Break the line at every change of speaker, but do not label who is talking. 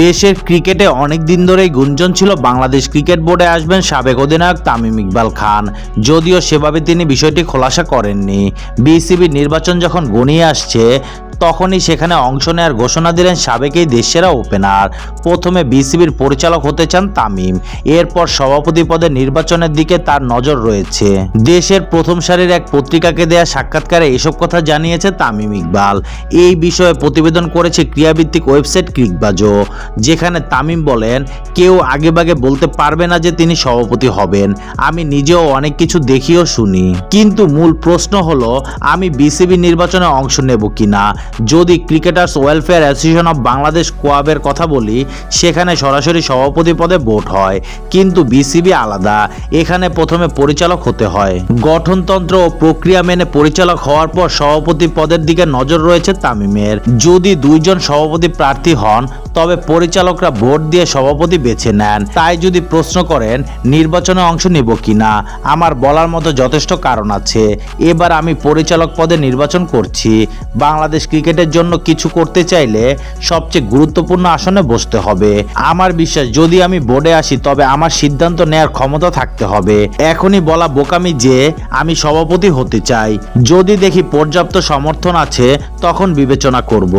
দেশের ক্রিকেটে অনেক দিন ধরেই গুঞ্জন ছিল। বাংলাদেশ ক্রিকেট বোর্ডে আসবেন সাবেক অধিনায়ক তামিম ইকবাল খান। যদিও সেভাবে তিনি বিষয়টি খোলাসা করেননি। বিসিবি নির্বাচন যখন গনিয়ে আসছে তখনই সেখানে অংশ নেওয়ার ঘোষণা দিলেন সাবেক এই দেশসেরা ওপেনার। প্রথমে বিসিবির পরিচালক হতে চান তামিম। এরপর সভাপতি পদে নির্বাচনের দিকে তার নজর রয়েছে। দেশের প্রথম সারির এক পত্রিকাকে দেয়া সাক্ষাৎকারে এসব কথা জানিয়েছে তামিম ইকবাল। এই বিষয়ে প্রতিবেদন করেছে ক্রীড়াভিত্তিক ওয়েবসাইট ক্রিকবাজো, যেখানে তামিম বলেন, কেউ আগেভাগে বলতে পারবে না যে তিনি সভাপতি হবেন। আমি নিজেও অনেক কিছু দেখিও শুনি। কিন্তু মূল প্রশ্ন হলো, আমি বিসিবি নির্বাচনে অংশ নেব কিনা? যদি cricketers welfare association of Bangladesh কোয়াবের কথা বলি, সেখানে সরাসরি সভাপতি পদে ভোট হয়। কিন্তু বিসিবি আলাদা। এখানে প্রথমে পরিচালক হতে হয়। গঠনতন্ত্র ও প্রক্রিয়া মেনে পরিচালক হওয়ার পর সভাপতি পদের দিকে নজর রয়েছে তামিমের। যদি দুইজন সভাপতি প্রার্থী হন, তবে পরিচালকরা ভোট দিয়ে সভাপতি বেছে নেন। তাই যদি প্রশ্ন করেন, নির্বাচনে অংশ নিব কিনা, আমার বলার মতো যথেষ্ট কারণ আছে। এবার আমি পরিচালক পদে নির্বাচন করছি। বাংলাদেশ ক্রিকেটের জন্য কিছু করতে চাইলে সবচেয়ে গুরুত্বপূর্ণ আসনে বসতে হবে। আমার বিশ্বাস, যদি আমি বোর্ডে আসি, তবে আমার সিদ্ধান্ত নেয়ার ক্ষমতা থাকতে হবে। এখনই বলা বোকামি যে আমি সভাপতি হতে চাই। যদি দেখি পর্যাপ্ত সমর্থন আছে, তখন বিবেচনা করব।